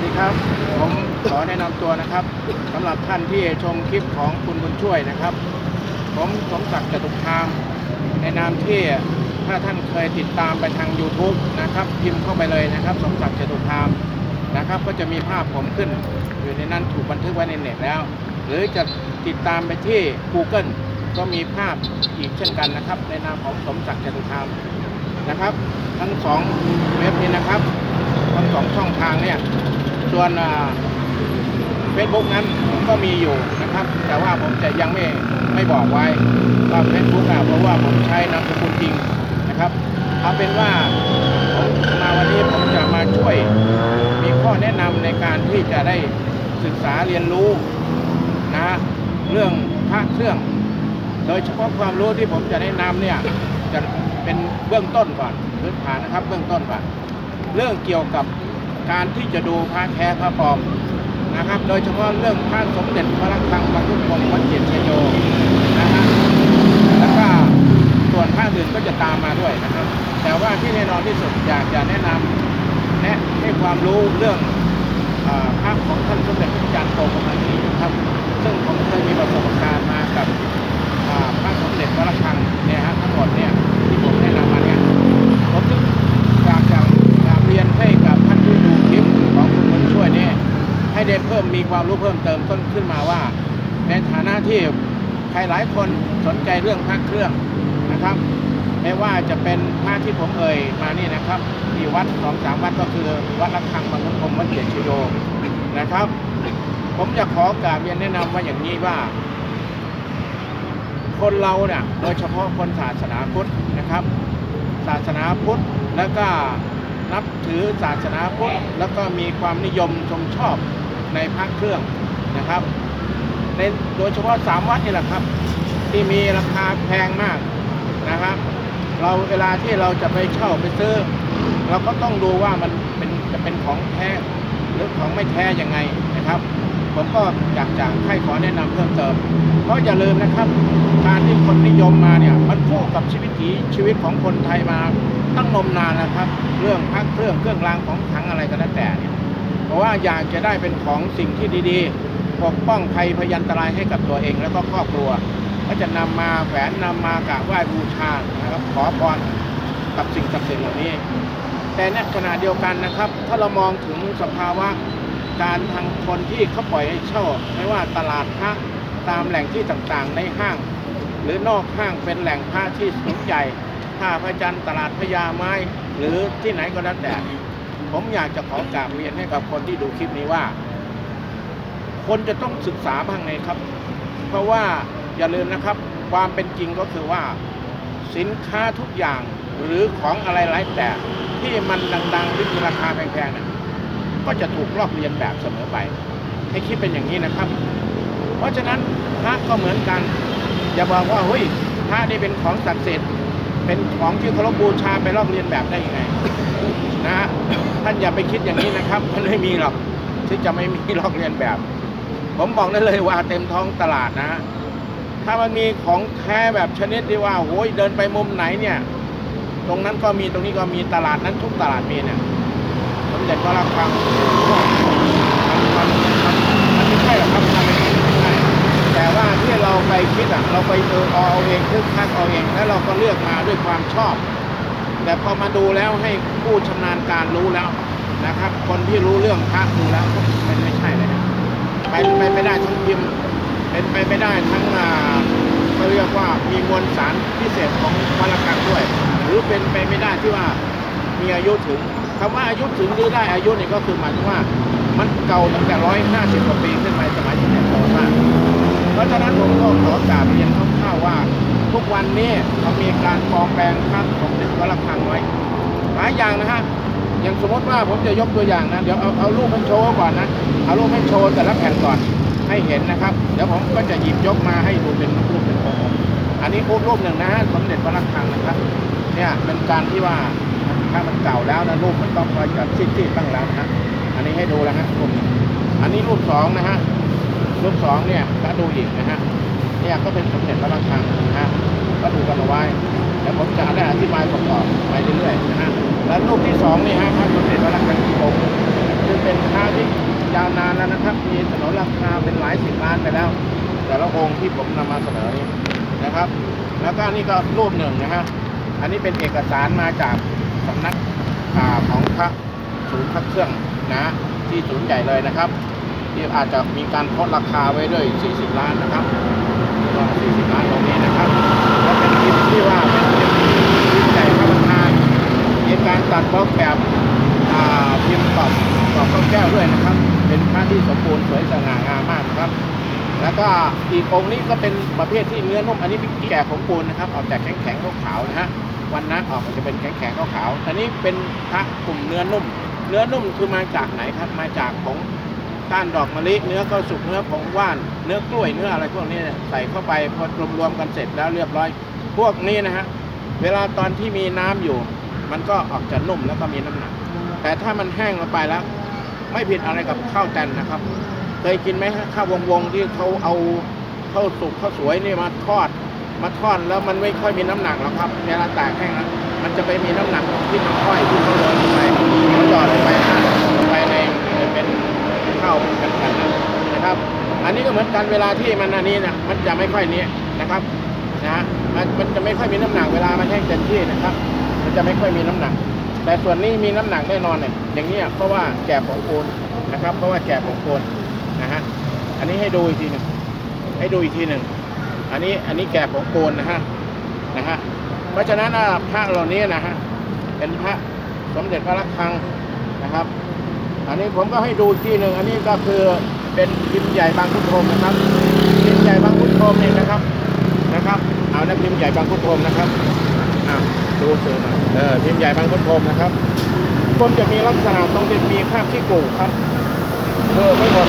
สดีครับผมขอแนะนำตัวนะครับสำหรับท่านที่ชมคลิปของคุณบุญช่วยนะครับ ผมสมศักดิ์จตุคามในนามที่ถ้าท่านเคยติดตามไปทาง YouTube นะครับพิมพ์เข้าไปเลยนะครับ สมศักดิ์จตุคามนะครับ ก็จะมีภาพผมขึ้น อยู่ในนั้นถูกบันทึกไว้ในเน็ตแล้ว หรือจะติดตามไปที่ Google ก็มีภาพอีกเช่นกันนะครับ ในนามของสมศักดิ์จตุคามนะครับ ทั้งสองเว็บนี้นะครับทั้งสองช่องทางเนี่ย ส่วนเฟซบุ๊กนั้นผมก็มีอยู่นะครับ แต่ว่าผมจะยังไม่ไม่บอกไว้ว่าเฟซบุ๊กอะเพราะว่าผมใช้นามสกุลจริงนะครับเอาเป็นว่าผมมาวันนี้ผมจะมาช่วยมีข้อแนะนำในการที่จะได้ศึกษาเรียนรู้นะฮะเรื่องพระเครื่อง โดยเฉพาะความรู้ที่ผมจะแนะนำเนี่ยจะเป็นเบื้องต้นก่อนพื้นฐานนะครับ เบื้องต้นก่อนเรื่องเกี่ยวกับ การที่จะดูพระแท้พระปลอมนะครับ โดยเฉพาะเรื่องพระสมเด็จพระรักคังบรรทุกองศ์วัดเกียรติชัยโยนะฮะแล้วก็ส่วนพระอื่นก็จะตามมาด้วยนะครับ แต่ว่าที่แน่นอนที่สุดอยากจะแนะนำแนะให้ความรู้เรื่องพระของท่านสมเด็จพระจันทร์โตกำลังนี้นะครับ ซึ่ง มีความรู้เพิ่มเติมต้นขึ้นมาว่า ในฐานะที่ใครหลายคนสนใจเรื่องพระเครื่องนะครับ ไม่ว่าจะเป็นพระที่ผมเอ่ยมานี่นะครับที่วัดสองสามวัดก็คือวัดระฆังบางขุนพรหมวัดเกียรติชโยนะครับ ผมจะขอกราบเรียนแนะนำว่าอย่างนี้ว่า คนเราเนี่ยโดยเฉพาะคนศาสนาพุทธนะครับ ศาสนาพุทธแล้วก็นับถือศาสนาพุทธแล้วก็มีความนิยมชมชอบ ในพระเครื่องนะครับในโดยเฉพาะสามวัดนี่แหละครับ ที่มีราคาแพงมากนะครับ เราเวลาที่เราจะไปเช่าไปซื้อ เราก็ต้องดูว่ามันเป็นจะเป็นของแท้หรือของไม่แท้ยังไงนะครับ ผมก็อยากจะให้ขอแนะนำเพิ่มเติมเพราะอย่าลืมนะครับ การที่คนนิยมมาเนี่ยมันคู่กับชีวิตถีชีวิตของคนไทยมาตั้งนมนานนะครับ เรื่องพักเครื่องเครื่องรางของขลังอะไรก็แล้วแต่เนี่ย เพราะว่าอยากจะได้เป็นของสิ่งที่ดีๆ ปกป้องภัยพยันตรายให้กับตัวเองแล้วก็ครอบครัว ก็จะนำมาแฝนนำมากราบไหว้บูชานะครับขอพรกับสิ่งศักดิ์สิทธิ์เหล่านี้ แต่ในขณะเดียวกันนะครับ ถ้าเรามองถึงสภาวะการทางคนที่เขาปล่อยให้เช่าไม่ว่าตลาดพระตามแหล่งที่ต่างๆในห้าง หรือนอกห้างเป็นแหล่งพระที่สนใจท่าพระจันทร์ตลาดพญาไม้ หรือที่ไหนก็แล้วแต่ ผมอยากจะขอกราบเรียนให้กับคนที่ดูคลิปนี้ว่า คนจะต้องศึกษาบ้างไงครับ เพราะว่าอย่าลืมนะครับ ความเป็นจริงก็คือว่า สินค้าทุกอย่างหรือของอะไรหลายแต่ที่มันดังๆหรือมีราคาแพงๆนี่ยก็จะถูกลอกเลียนแบบเสมอไป ให้คิดเป็นอย่างนี้นะครับ เพราะฉะนั้นพระก็เหมือนกัน อย่าบอกว่าเฮ้ยพระนี่เป็นของศักดิ์สิทธิ์ เป็นของที่เคารพบูชาไปลอกเลียนแบบได้ยังไงนะฮะท่านอย่าไปคิดอย่างนี้นะครับมันไม่มีหรอกที่จะไม่มีลอกเลียนแบบ ผมบอกได้เลยว่าเต็มท้องตลาดนะ ถ้ามันมีของแท้แบบชนิดที่ว่าโอ้ยเดินไปมุมไหนเนี่ย ตรงนั้นก็มีตรงนี้ก็มีตลาดนั้นทุกตลาดมีเนี่ยสมเด็จพระราคังมันมันมันมันไม่ใช่หรอกครับ แต่ว่าที่เราไปคิดอะเราไปเออเอาเองคึกคักเอาเอง แล้วเราก็เลือกมาด้วยความชอบ แต่พอมาดูแล้วให้ผู้ชำนาญการรู้แล้วนะครับ คนที่รู้เรื่องพระดูแล้วมันไม่ใช่เลยนะไปไปไม่ได้ทั้งพิมพ์เป็นไปไม่ได้ทั้งอ่าเขาเรียกว่ามีมวลสารพิเศษของพระราคังด้วย หรือเป็นไปไม่ได้ที่ว่ามีอายุถึงคำว่าอายุถึงหรือได้อายุนี่ก็คือหมายถึงว่ามันเก่าตั้งแต่ร้อยห้าสิบกว่าปีขึ้นไปสมัยสมเด็จโตสร้าง ราะฉะนั้นผมก็ขอกราบเรียนคร่าวๆว่า ทุกวันนี้เขามีการปลอมแปลงพระสมเด็จพระราคังไว้หลายอย่างนะฮะอย่างสมมติว่าผมจะยกตัวอย่างนะเดี๋ยวเอาเอารูปให้โชว์ก่อนนะเอารูปให้โชว์แต่ละแผ่นก่อนให้เห็นนะครับ เดี๋ยวผมก็จะหยิบยกมาให้ดูเป็นรูปเป็นโครงอันนี้รูปรูปหนึ่งนะฮะสมเด็จพระระฆังนะครับ เนี่ยเป็นการที่ว่าถ้ามันเก่าแล้วนะรูปมันต้องคอยจัดซีดๆบ้างแล้วนะฮะอันนี้ให้ดูแล้วฮะรูปหนึ่งอันนี้รูปสองนะฮะ รูปสองเนี่ยก็ดูอีกนะฮะเนี่ยก็เป็นสมเด็จพระระฆังนะฮะก็ดูกันเอาไว้แล้วผมจะได้อธิบายประกอบไปเรื่อยๆนะฮะแล้วรูปที่สองนี่ฮะพระสมเด็จพระระฆังที่ผมคือเป็นค้าที่ยาวนานแล้วนะครับมีถนนราคาเป็นหลายสิบล้านไปแล้ว แต่ละองค์ที่ผมนำมาเสนอนี้นะครับ แล้วก็นี่ก็รูปหนึ่งนะฮะอันนี้เป็นเอกสารมาจากสำนักอ่าของพระศูนย์พระเครื่องนะที่ศูนย์ใหญ่เลยนะครับ ที่อาจจะมีการโพสต์ราคาไว้ด้วย 40 ล้านนะครับก็40 ล้านตรงนี้นะครับและเป็นพิมพ์ที่ว่าเป็นพิมพ์ใหญ่พระประธานมีการตัดบล็อกแบบอ่าพิมพ์กรอบกรอบข้าวแก้วด้วยนะครับ เป็นพระที่สมบูรณ์สวยสง่างามมากนะครับ แล้วก็อีกองค์นี้ก็เป็นประเภทที่เนื้อนุ่มอันนี้เป็นแก่ของปูนนะครับออกจากแข็งแข็งขาวๆนะฮะวันนั้นออกมันจะเป็นแข็งแข็งขาวๆอันนี้เป็นพระกลุ่มเนื้อนุ่ม เนื้อนุ่มคือมาจากไหนครับ มาจากผง ก้านดอกมะลิเนื้อข้าวสุกเนื้อผงว่าน เนื้อกล้วยเนื้ออะไรพวกนี้เนี่ยใส่เข้าไปพอรวมๆกันเสร็จแล้วเรียบร้อย พวกนี้นะฮะเวลาตอนที่มีน้ำอยู่ มันก็ออกจะนุ่มแล้วก็มีน้ำหนัก แต่ถ้ามันแห้งลงไปแล้ว ไม่ผิดอะไรกับข้าวแตนนะครับ เคยกินไหมฮะข้าววงวงๆที่เขาเอาข้าวสุกข้าวสวยนี่มาทอด มาทอดแล้วมันไม่ค่อยมีน้ำหนักหรอกครับ เวลาตากแห้งแล้วมันจะไปมีน้ำหนักที่มันค่อยที่เขาโรยลงไปเขาหยอดลงไปนะลงไปในเป็น ข้าวเป็นแผ่นนะครับ อันนี้ก็เหมือนกันเวลาที่มันอันนี้นะมันจะไม่ค่อยนี้นะครับนะฮะมันมันจะไม่ค่อยมีน้ำหนักเวลามันแห้งเต็มที่นะครับ มันจะไม่ค่อยมีน้ำหนัก แต่ส่วนนี้มีน้ำหนักแน่นอนเนี่ยอย่างเนี้ยเพราะว่าแก่ของปูนนะครับ เพราะว่าแก่ของปูนนะฮะอันนี้ให้ดูอีกทีหนึ่งให้ดูอีกทีหนึ่งอันนี้อันนี้แก่ของปูนนะฮะนะฮะเพราะฉะนั้นพระเหล่านี้นะฮะเป็นพระสมเด็จพระระฆังนะครับ อันนี้ผมก็ให้ดูอีกทีหนึ่งอันนี้ก็คือเป็นพิมพ์ใหญ่บางพุทโธมนะครับพิมพ์ใหญ่บางพุทโธมนี่นะครับนะครับ เอานะพิมพ์ใหญ่บางพุทโธมนะครับอะดูสื่อหน่อยเออพิมพ์ใหญ่บางพุทโธมนะครับผมจะมีลักษณะตรงที่มีคราบที่กูครับเออไม่หมด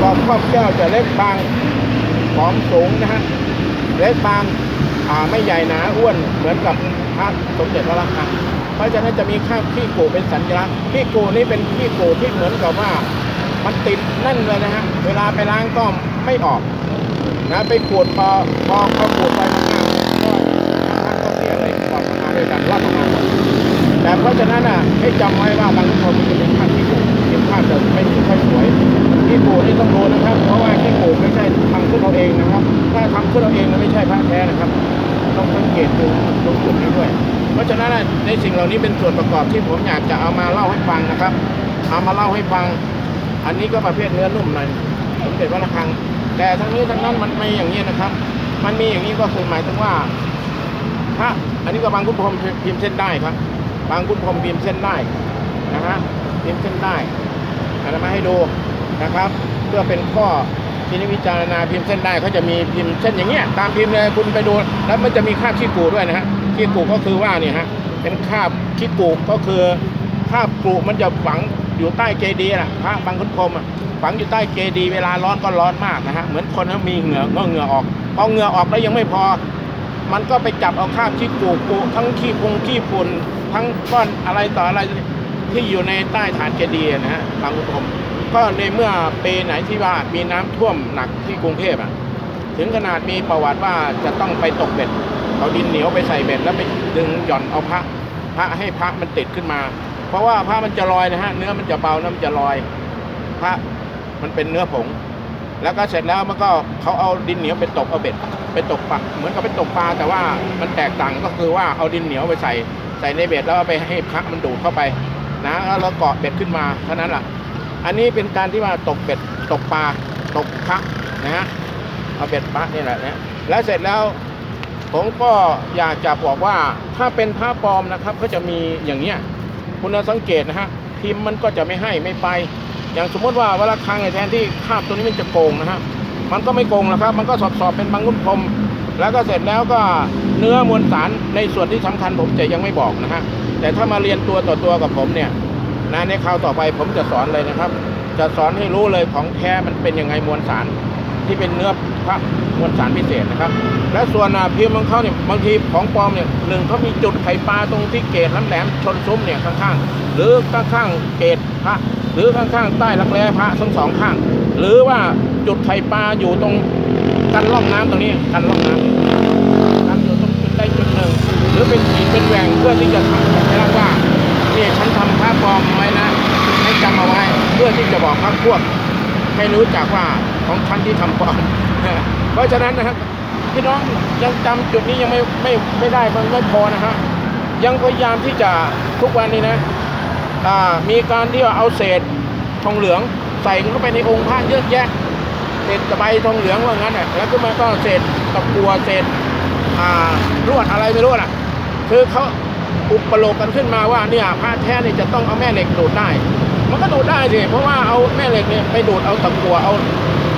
กรอบครอบแก้วจะเล็กบางหอมสูงนะฮะเล็กบางอ่าไม่ใหญ่หนาอ้วนเหมือนกับพระสมเด็จพระระฆัง เพราะฉะนั้นจะมีคราบขี้กูเป็นสัญลักษณ์ขี้กูนี่เป็นขี้กูที่เหมือนกับว่ามันติดแน่นเลยนะฮะเวลาไปล้างก็ไม่ออกนะไปขูดพอพอพอขูดไปมากก็มันก็เสียเลยก่อนมาด้วยกันรอดมาแต่เพราะฉะนั้นอะให้จำไว้ว่าบางคนมันจะเป็นคราบขี้กูเป็นคราบจะไม่ค่อยสวยขี้กูนี่ต้องรู้นะครับ เพราะว่าขี้กูไม่ใช่ทำขึ้นเอาเองนะครับ ถ้าทำขึ้นเอาเองมันไม่ใช่พระแท้นะครับ ต้องสังเกตดูตรงจุดนี้ด้วย เพราะฉะนั้นในสิ่งเหล่านี้เป็นส่วนประกอบที่ผมอยากจะเอามาเล่าให้ฟังนะครับเอามาเล่าให้ฟัง อันนี้ก็ประเภทเนื้อนุ่มหน่อยสมเด็จพระระฆัง แต่ทั้งนี้ทั้งนั้นมันไม่อย่างนี้นะครับ มันมีอย่างนี้ก็คือหมายถึงว่าพระอันนี้ก็บางคุณพรมพิมพ์เส้นได้ครับ บางคุณพรมพิมพ์เส้นได้นะฮะพิมพ์เส้นได้เอามาให้ดูนะครับ เพื่อเป็นข้อ ทีนิจวิจารณาพิมพ์เส้นได้เขาจะมีพิมพ์เส้นอย่างเงี้ยตามพิมพ์เลยคุณไปดูแล้วมันจะมีคาบขี้กูด้วยนะฮะขี้กูก็คือว่าเนี่ยฮะเป็นคาบขี้กูก็คือคาบกูมันจะฝังอยู่ใต้เจดีย์นะพระบางคุณพรมอะฝังอยู่ใต้เจดีย์เวลาร้อนก็ร้อนมากนะฮะเหมือนคนเขามีเหงื่อก็เหงื่อออกพอเหงื่อออกแล้วยังไม่พอ มันก็ไปจับเอาคาบขี้กูกูทั้งขี้พุงขี้ฝุ่นทั้งก้อนอะไรต่ออะไรที่อยู่ในใต้ฐานเจดีย์นะฮะบางคุณพรม ก็ในเมื่อปีไหนที่ว่ามีน้ำท่วมหนักที่กรุงเทพอะ ถึงขนาดมีประวัติว่าจะต้องไปตกเบ็ดเอาดินเหนียวไปใส่เบ็ดแล้วไปดึงหย่อนเอาพระพระให้พระมันติดขึ้นมา เพราะว่าพระมันจะลอยนะฮะเนื้อมันจะเบาน้ำมันจะลอย พระมันเป็นเนื้อผง แล้วก็เสร็จแล้วมันก็เขาเอาดินเหนียวไปตกเอาเบ็ด ไปตกปลาเหมือนกับไปตกปลาแต่ว่ามันแตกต่างก็คือว่าเอาดินเหนียวไปใส่ใส่ในเบ็ดแล้วไปให้พระมันดูดเข้าไป นะแล้วเกาะเบ็ดขึ้นมาเท่านั้นแหละ อันนี้เป็นการที่ว่าตกเบ็ดตกปลาตกพระนะฮะเอาเบ็ดพระนี่แหละนะแล้วเสร็จแล้วผมก็อยากจะบอกว่าถ้าเป็นพระปลอมนะครับก็จะมีอย่างเนี้ยคุณสังเกตนะฮะพิมพ์มันก็จะไม่ให้ไม่ไป อย่างสมมติว่าเวลาครั้งเนี่ยแทนที่คาบตัวนี้มันจะโกงนะฮะมันก็ไม่โกงนะครับ มันก็สอบสอบเป็นบางรุ่นพรมแล้วก็เสร็จแล้วก็เนื้อมวลสารในส่วนที่สำคัญผมจะยังไม่บอกนะฮะแต่ถ้ามาเรียนตัวต่อตัวกับผมเนี่ย นะในคราวต่อไปผมจะสอนเลยนะครับ จะสอนให้รู้เลยของแท้มันเป็นยังไงมวลสาร ที่เป็นเนื้อพระมวลสารพิเศษนะครับ และส่วนพิมพ์ของเขาเนี่ยบางทีของปลอมเนี่ยหนึ่งเขามีจุดไข่ปลาตรงที่เกศแหลมชนซุ้มเนี่ยข้างๆหรือข้างๆเกศพระหรือข้างๆใต้รักแร้พระทั้งสองข้าง หรือว่าจุดไข่ปลาอยู่ตรงกันร่องน้ำตรงนี้กันร่องน้ำกันอยู่ตรงจุดใดจุดหนึ่ง หรือเป็นขีดเป็นแหว่งเพื่อที่จะทำให้รับว่าเนี่ยฉันทำผ้า ปลอมไว้นะ ให้จำเอาไว้ เพื่อที่จะบอกพรรคพวก ให้รู้จักว่าของฉันที่ทำปลอมเพราะฉะนั้นนะครับพี่น้องยังจำจุดนี้ยังไม่ไม่ไม่ได้มันไม่พอนะฮะยังพยายามที่จะทุกวันนี้นะอ่ามีการที่ว่าเอาเศษทองเหลืองใส่เข้าไปในองค์พระเยอะแยะเศษตะไบทองเหลืองว่างั้นน่ะแล้วก็มันก็เศษตะกัวเศษอ่ารวดอะไรไม่รู้น่ะคือเขา อุปโลกกันขึ้นมาว่าเนี่ยพระแท้เนี่ยจะต้องเอาแม่เหล็กดูดได้ มันก็ดูดได้สิเพราะว่าเอาแม่เหล็กเนี่ยไปดูดเอาตะกัวเอา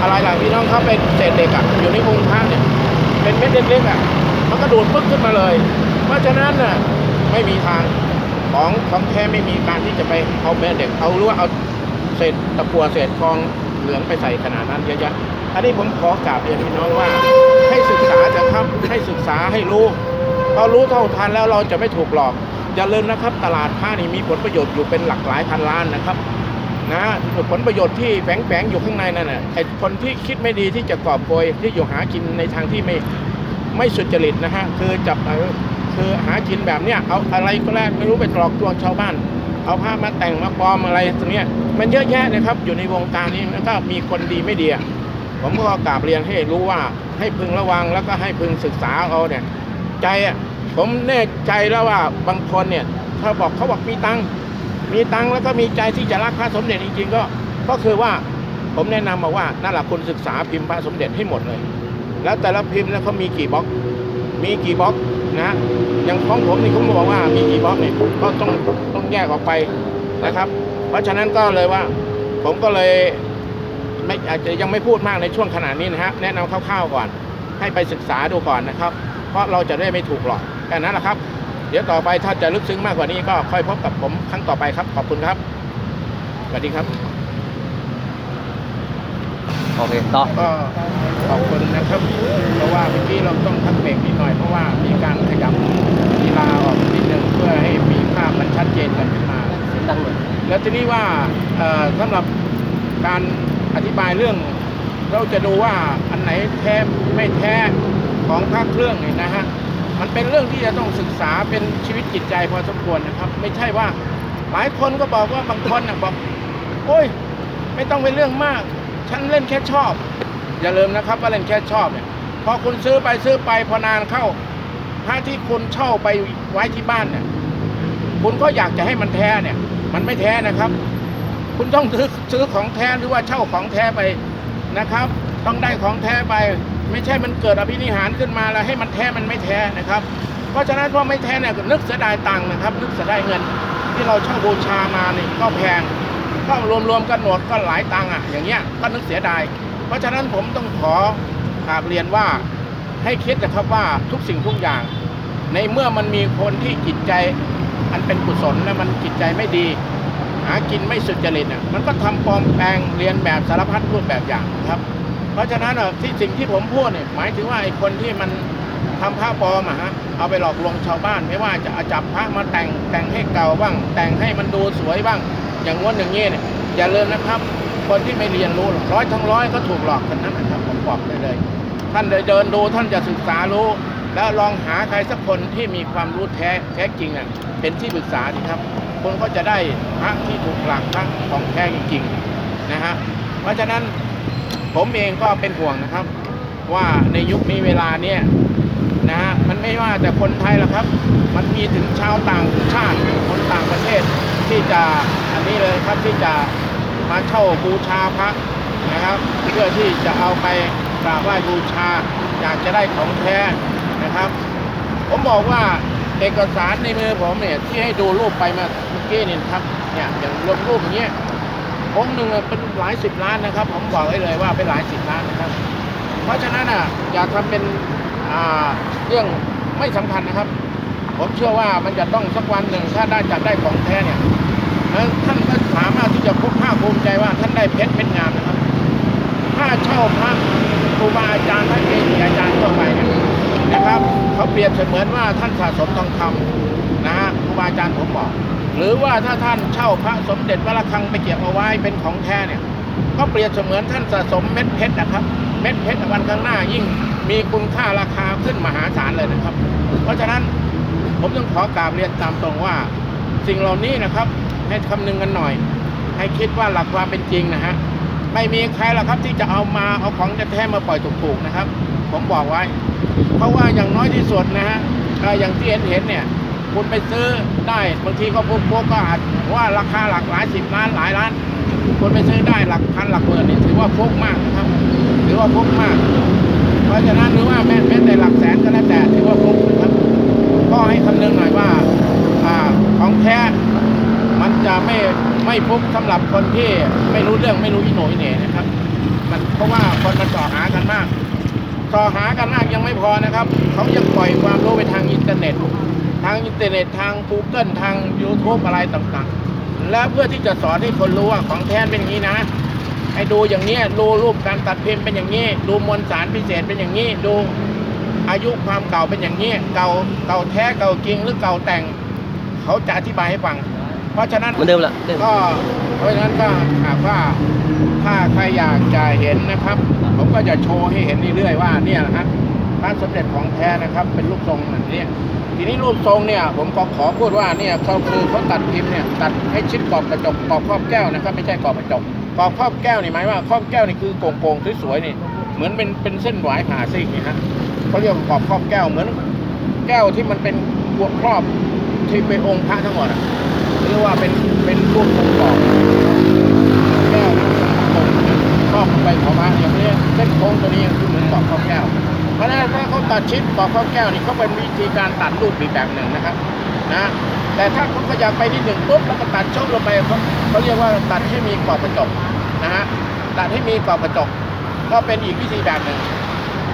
อะไรล่ะพี่น้องเขาเป็นเศษเหล็กอะอยู่ในองค์พระเนี่ยเป็นเม็ดเล็กๆอะมันก็ดูดปึ๊กขึ้นมาเลย เพราะฉะนั้นน่ะไม่มีทางของของแท้ไม่มีการที่จะไปเอาแม่เหล็กเอาหรือว่าเอาเศษตะกัวเศษทองเหลืองไปใส่ขนาดนั้นเยอะแยะอันนี้ผมขอกราบเรียนพี่น้องว่า ให้ศึกษาจะครับให้ศึกษาให้รู้ พอรู้เท่าทันแล้วเราจะไม่ถูกหลอก อย่าลืมนะครับ ตลาดผ้านี่มีผลประโยชน์อยู่เป็นหลักหลายพันล้านนะครับนะผลประโยชน์ที่แฝงๆอยู่ข้างในนั่นน่ะไอ้คนที่คิดไม่ดีที่จะกอบโกยที่อยู่หากินในทางที่ไม่ไม่สุจริตนะฮะคือจับคือหากินแบบเนี้ยเอาอะไรก็แล้วไม่รู้ไปหลอกลวงชาวบ้าน เอาผ้ามาแต่งมาปลอมอะไรตรงเนี้ยมันเยอะแยะนะครับ อยู่ในวงการนี้แล้วก็มีคนดีไม่ดีผมก็กราบเรียนให้รู้ว่าให้พึงระวังแล้วก็ให้พึงศึกษาเอาเนี่ย ใจอะผมแน่ใจแล้วว่าบางคนเนี่ยถ้าบอกเขาบอกมีตังมีตังแล้วก็มีใจที่จะรักพระสมเด็จจริงๆก็ ก็คือว่าผมแนะนำมาว่านั่นแหละคุณศึกษาพิมพ์พระสมเด็จให้หมดเลย แล้วแต่ละพิมพ์แล้วเขามีกี่บล็อก มีกี่บล็อกนะอย่างของผมนี่เขาบอกว่ามีกี่บล็อกเนี่ยก็ต้องต้องแยกออกไปนะครับ เพราะฉะนั้นก็เลยว่า ผมก็เลยไม่อาจจะยังไม่พูดมากในช่วงขณะนี้นะฮะแนะนำคร่าวๆก่อน ให้ไปศึกษาดูก่อนนะครับ เพราะเราจะได้ไม่ถูกหลอกแค่นั้นแหละครับ เดี๋ยวต่อไปถ้าจะลึกซึ้งมากกว่านี้ก็ค่อยพบกับผมครั้งต่อไปครับ ขอบคุณครับสวัสดีครับโอเคต่อก็ขอบคุณนะครับ เพราะว่าเมื่อกี้เราต้องพักเบรกนิดหน่อยเพราะว่ามีการขยับกีฬาออกนิดนึงเพื่อให้มีภาพมันชัดเจนกันขึ้นมาดังหน่อยแล้วทีนี้ว่าเอ่อสำหรับการอธิบายเรื่อง เราจะดูว่าอันไหนแท้ไม่แท้ ของพระเครื่องเนี่ยนะฮะมันเป็นเรื่องที่จะต้องศึกษาเป็นชีวิตจิตใจพอสมควรนะครับ ไม่ใช่ว่าหลายคนก็บอกว่าบางคนนะบอกโอ้ยไม่ต้องเป็นเรื่องมาก ฉันเล่นแค่ชอบ อย่าลืมนะครับว่าเล่นแค่ชอบเนี่ยพอคุณซื้อไปซื้อไปพอนานเข้าพระที่คุณเช่าไปไว้ที่บ้านเนี่ยคุณก็อยากจะให้มันแท้เนี่ย มันไม่แท้นะครับ คุณต้องซื้อซื้อของแท้หรือว่าเช่าของแท้ไปนะครับ ต้องได้ของแท้ไป ไม่ใช่มันเกิดอภินิหารขึ้นมาแล้วให้มันแท้มันไม่แท้นะครับ เพราะฉะนั้นพอไม่แท้เนี่ยก็นึกเสียดายตังค์นะครับ นึกเสียดายเงิน ที่เราเช่าบูชามาเนี่ยก็แพงก็รวมๆกันหมดก็หลายตังค์อะอย่างเงี้ยก็นึกเสียดาย เพราะฉะนั้นผมต้องขอกราบเรียนว่าให้คิดนะครับว่าทุกสิ่งทุกอย่าง ในเมื่อมันมีคนที่จิตใจอันเป็นกุศลและมันจิตใจไม่ดี หากินไม่สุจริตอะมันก็ทำปลอมแปลงเรียนแบบสารพัดรูปแบบอย่างนะครับ เพราะฉะนั้นอะที่สิ่งที่ผมพูดเนี่ยหมายถึงว่าไอ้คนที่มันทำผ้าปลอมอะฮะเอาไปหลอกลวงชาวบ้าน ไม่ว่าจะอาจับพระมาแต่งแต่งให้เก่าบ้าง แต่งให้มันดูสวยบ้าง อย่างง้นอย่างงี้เนี่ยอย่าลืมนะครับ คนที่ไม่เรียนรู้ร้อยทั้งร้อยก็ถูกหลอกกันนั้นนะครับผมบอกได้เลย ท่านเดินดูท่านจะศึกษารู้ แล้วลองหาใครสักคนที่มีความรู้แท้แท้จริงอะเป็นที่ปรึกษาดีครับคนก็จะได้พระที่ถูกหลักพระของแท้จริงๆนะฮะเพราะฉะนั้น ผมเองก็เป็นห่วงนะครับ ว่าในยุคนี้เวลาเนี้ยนะฮะมันไม่ว่าแต่คนไทยหรอกครับ มันมีถึงชาวต่างชาติคนต่างประเทศที่จะอันนี้เลยครับที่จะมาเช่าบูชาพระนะครับ เพื่อที่จะเอาไปกราบไหว้บูชา อยากจะได้ของแท้นะครับ ผมบอกว่าเอกสารในมือผมเนี่ยที่ให้ดูรูปไปเมื่อกี้นี่ครับเนี่ยอย่างรวมรูปอย่างเงี้ย องค์หนึ่งเป็นหลายสิบล้านนะครับ ผมบอกได้เลยว่าเป็นหลายสิบล้านนะครับ เพราะฉะนั้นอะอย่าทำเป็นอ่าเรื่องไม่สำคัญนะครับ ผมเชื่อว่ามันจะต้องสักวันหนึ่งถ้าได้จัดได้ของแท้เนี่ยท่านก็สามารถที่จะพบภาคภูมิใจว่าท่านได้เพชรเม็ดงามนะครับถ้าเช่าพระครูบาอาจารย์พระเกจิอาจารย์ทั่วไปเนี่ยนะครับเขาเปรียบเสมือนว่าท่านสะสมทองคำนะครูบาอาจารย์ผมบอก หรือว่าถ้าท่านเช่าพระสมเด็จวัดระฆังไปเก็บเอาไว้เป็นของแท้เนี่ยก็เปรียบเสมือนท่านสะสมเม็ดเพชรนะครับ เม็ดเพชรวันข้างหน้ายิ่งมีคุณค่าราคาขึ้นมหาศาลเลยนะครับ เพราะฉะนั้นผมต้องขอกราบเรียนตามตรงว่า สิ่งเหล่านี้นะครับให้คำนึงกันหน่อย ให้คิดว่าหลักความเป็นจริงนะฮะไม่มีใครหรอกครับที่จะเอามาเอาของแท้มาปล่อยถูกๆนะครับ ผมบอกไว้ เพราะว่าอย่างน้อยที่สุดนะฮะอย่างที่เห็นเห็นเนี่ย คุณไปซื้อได้บางทีก็พวกๆก็อาจว่าราคาหลักหลายสิบล้านหลายล้าน คุณไปซื้อได้หลักพันหลักหมื่นนี่ถือว่าพุกมากนะครับ ถือว่าพุกมาก เพราะฉะนั้นหรือว่าแม้แม้แต่หลักแสนก็แล้วแต่ถือว่าพกนะครับก็ให้คำนึงหน่อยว่าอของแท้มันจะไม่ไม่พุกสำหรับคนที่ไม่รู้เรื่องไม่รู้อิโหนอิเหน่นะครับมันเพราะว่าคนมันต่อหากันมากต่อหากันมากยังไม่พอนะครับ เขายังปล่อยความรู้ไปทางอินเทอร์เน็ต ทางอินเทอร์เน็ตทาง Google ทาง YouTube อะไรต่างๆ และเพื่อที่จะสอนให้คนรู้ว่าของแท้เป็นอย่างนี้นะให้ดูอย่างนี้ดูรูปการตัดพิมพ์เป็นอย่างนี้ ดูมวลสารพิเศษเป็นอย่างนี้ ดูอายุความเก่าเป็นอย่างนี้ เก่าเก่าแท้เก่าจริงหรือเก่าแต่ง เขาจะอธิบายให้ฟัง เพราะฉะนั้นเหมือนเดิมละเดิมก็เพราะฉะนั้นก็หากว่าถ้าใครอยากจะเห็นนะครับ ผมก็จะโชว์ให้เห็นเรื่อยๆว่าเนี่ยนะฮะ พระสมเด็จของแท้นะครับ เป็นรูปทรงแบบนี้ทีนี้รูปทรงเนี่ยผมก็ขอพูดว่าเนี่ยเขาคือเขาตัดพิมพ์เนี่ยตัดให้ชิดกรอบกระจกกรอบครอบแก้วนะครับ ไม่ใช่กรอบกระจกกรอบครอบแก้วนี่หมายว่าครอบแก้วนี่คือโก่งๆสวยๆนี่เหมือนเป็นเป็นเส้นหวายผ่าซีกนี่ฮะเขาเรียกว่ากรอบครอบแก้วเหมือน แก้วที่มันเป็นบวกครอบที่เป็นองค์พระทั้งหมดเรียกว่าเป็นเป็นรูปทรงกรอบแก้วผมครอบไปขอมาอย่างนี้เส้นโค้งตัวนี้คือเหมือนกรอบข้าวแก้ว เพราะฉะนั้นถ้าเขาตัดชิปกรอข้าวแก้วนี่เขาเป็นวิธีการตัดรูปอีกแบบหนึ่งนะครับนะแต่ถ้าเขาขยับไปที่หนึ่งปุ๊บแล้วก็ตัดช่องลงไปเขาเขาเรียกว่าตัดให้มีกรอบกระจกนะฮะตัดให้มีกรอบกระจกก็เป็นอีกวิธีแบบหนึ่ง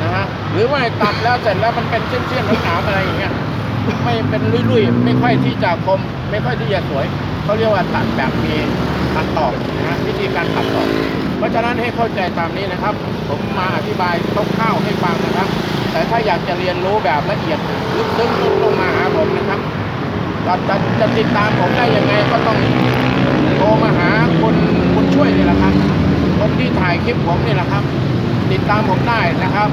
นะฮะหรือว่าตัดแล้วเสร็จแล้วมันเป็นเส้นๆหนาๆอะไรอย่างเงี้ยไม่เป็นลุยๆไม่ค่อยที่จะคม ไม่ค่อยที่จะสวยเขาเรียกว่าตัดแบบมีตัดต่อนะฮะวิธีการตัดต่อ เพราะฉะนั้นให้เข้าใจตามนี้นะครับ ผมมาอธิบายคร่าวๆให้ฟังนะครับ แต่ถ้าอยากจะเรียนรู้แบบละเอียดลึกซึ้งลงมาหาผมนะครับจะจะจะติดตามผมได้ยังไงก็ต้องโทรมาหาคนคนช่วยนี่แหละครับ คนที่ถ่ายคลิปผมนี่แหละครับ ติดตามผมได้นะครับ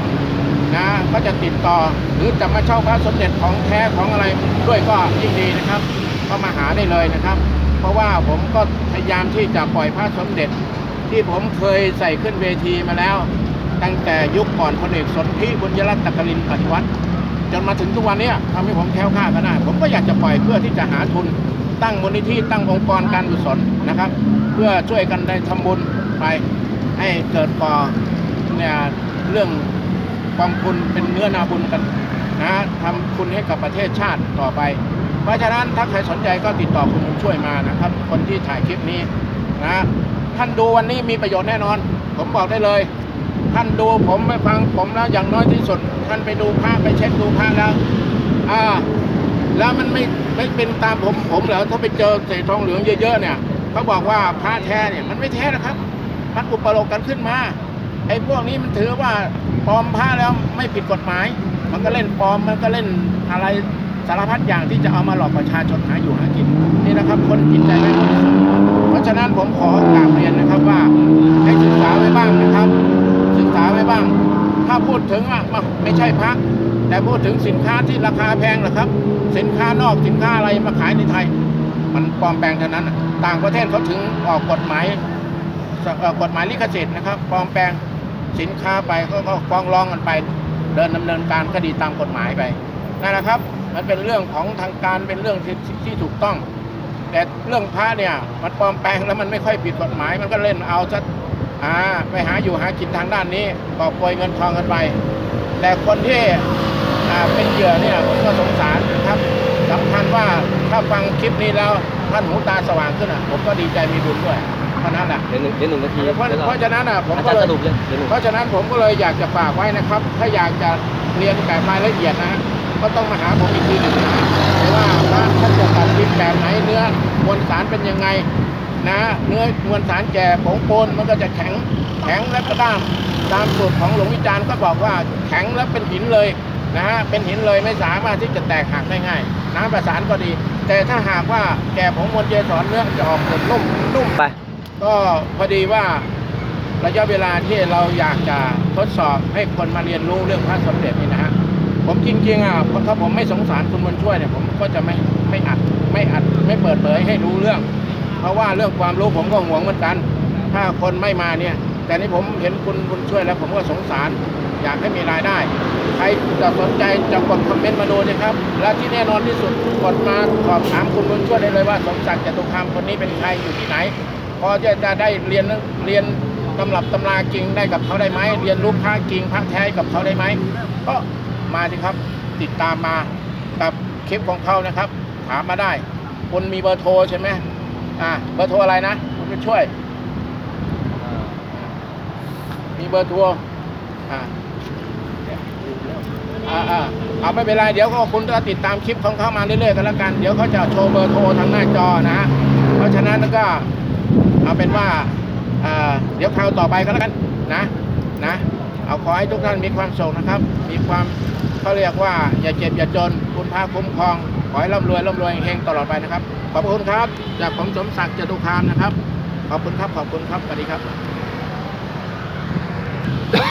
นะก็จะติดต่อหรือจะมาเช่าพระสมเด็จของแท้ของอะไรด้วยก็ยิ่งดีนะครับ ก็มาหาได้เลยนะครับ เพราะว่าผมก็พยายามที่จะปล่อยพระสมเด็จ ที่ผมเคยใส่ขึ้นเวทีมาแล้ว ตั้งแต่ยุคก่อนพลเอกสนธิบุญยรัตน์ตะกลินปฏิวัติจนมาถึงทุกวันนี้ทำให้ผมแคล้วคลาดก็ได้ ผมก็อยากจะปล่อยเพื่อที่จะหาทุนตั้งมูลนิธิตั้งองค์กรการกุศลนะครับ เพื่อช่วยกันได้ทำบุญไปให้เกิดก่อเนี่ยเรื่องความคุณเป็นเนื้อนาบุญกันนะทำคุณให้กับประเทศชาติต่อไป เพราะฉะนั้นถ้าใครสนใจก็ติดต่อคุณบุญช่วยมานะครับ คนที่ถ่ายคลิปนี้นะ ท่านดูวันนี้มีประโยชน์แน่นอน ผมบอกได้เลย ท่านดูผมไปฟังผมแล้วอย่างน้อยที่สุด ท่านไปดูพระไปเช็คดูพระแล้ว อ่า แล้วมันไม่ไม่เป็นตามผมผมเหรอถ้าไปเจอเศษทองเหลืองเยอะๆเนี่ยเขาบอกว่าพระแท้เนี่ยมันไม่แท้นะครับ มันอุปโลกกันขึ้นมาไอ้พวกนี้มันถือว่าปลอมพระแล้วไม่ผิดกฎหมาย มันก็เล่นปลอม มันก็เล่นอะไรสารพัดอย่างที่จะเอามาหลอกประชาชนหาอยู่หากินนี่นะครับ คนจิตใจไม่ นั้นผมขอกราบเรียนนะครับว่าให้ศึกษาไว้บ้างนะครับ ศึกษาไว้บ้าง ถ้าพูดถึงอะมาไม่ใช่พระ แต่พูดถึงสินค้าที่ราคาแพงเหรอครับ สินค้านอกสินค้าอะไรมาขายในไทย มันปลอมแปลงเท่านั้น ต่างประเทศเขาถึงออกกฎหมายกฎหมายลิขสิทธิ์นะครับปลอมแปลงสินค้าไปก็ฟ้องร้องกันไป เดินดำเนินการคดีตามกฎหมายไปนั่นแหละครับ มันเป็นเรื่องของทางการเป็นเรื่องที่ที่ถูกต้อง แต่เรื่องพระเนี่ยมันปลอมแปลงแล้วมันไม่ค่อยผิดกฎหมายมันก็เล่นเอาซะอ่าไปหาอยู่หากินทางด้านนี้กอบโกยเงินทองกันไป แต่คนที่อ่าเป็นเหยื่อเนี่ยผมก็สงสารนะครับสำคัญว่าถ้าฟังคลิปนี้แล้วท่านหูตาสว่างขึ้นอะผมก็ดีใจมีบุญด้วยเท่านั้นแหละ เดี๋ยวหนึ่งเดี๋ยวหนึ่งนาทีเพราะแล้วก็เพราะฉะนั้นอะผมอาก็จารย์เลยสรุปเลยเดี๋ยวหนึ่งเพราะฉะนั้นผมก็เลยอยากจะฝากไว้นะครับ ถ้าอยากจะเรียนแบบรายละเอียดนะ ก็ต้องมาหาผมอีกทีหนึ่งนะ ว่าพระท่านจะตัดพิมพ์แบบไหนเนื้อมวลสารเป็นยังไงนะเนื้อมวลสารแก่ผงโปนมันก็จะแข็งแข็งและก็ด้ามตามสูตรของหลวงวิจารณ์ก็บอกว่าแข็งและเป็นหินเลยนะฮะเป็นหินเลยไม่สามารถที่จะแตกหักได้ง่าย น้ำประสานก็ดี แต่ถ้าหากว่าแก่ผงมวลเจสรเนื้อจะออกเหมือนนุ่มนุ่มไป ก็พอดีว่าระยะเวลาที่เราอยากจะทดสอบให้คนมาเรียนรู้เรื่องพระสมเด็จนี่นะฮะ ผมจริงๆอะถ้าผมไม่สงสารคุณบุญช่วยเนี่ยผมก็จะไม่ไม่อัดไม่อัดไม่เปิดเผยให้รู้เรื่อง เพราะว่าเรื่องความรู้ผมก็ห่วงเหมือนกัน ถ้าคนไม่มาเนี่ย แต่นี่ผมเห็นคุณบุญช่วยแล้ว ผมก็สงสาร อยากให้มีรายได้ ใครจะสนใจจะกดคอมเมนต์มาดูนะครับ และที่แน่นอนที่สุดกดมาสอบถามคุณบุญช่วยได้เลยว่าสมศักดิ์จตุคามคนนี้เป็นใครอยู่ที่ไหนพอจะจะได้เรียนเรียนตำรับตำราจริงได้กับเขาได้ไหมเรียนรู้พระจริงพระแท้กับเขาได้ไหมก็ มาสิครับ ติดตามมากับคลิปของเขานะครับ ถามมาได้คุณมีเบอร์โทรใช่ไหมอ่าเบอร์โทรอะไรนะคุณบุญช่วย มีเบอร์โทรอ่าอ่าอ่าเอาไม่เป็นไรเดี๋ยวก็คุณก็ติดตามคลิปของเขามาเรื่อยๆกันแล้วกันเดี๋ยวเขาจะโชว์เบอร์โทรทางหน้าจอนะ เพราะฉะนั้นก็เอาเป็นว่าอ่าเดี๋ยวคราวต่อไปก็แล้วกันนะนะ เอาขอให้ทุกท่านมีความสุขนะครับ มีความเขาเรียกว่าอย่าเจ็บอย่าจนคุณพระคุ้มครอง ขอให้ร่ำรวยร่ำรวยเฮงตลอดไปนะครับ ขอบคุณครับ จากผมสมศักดิ์จตุคามนะครับ ขอบคุณครับขอบคุณครับสวัสดีครับ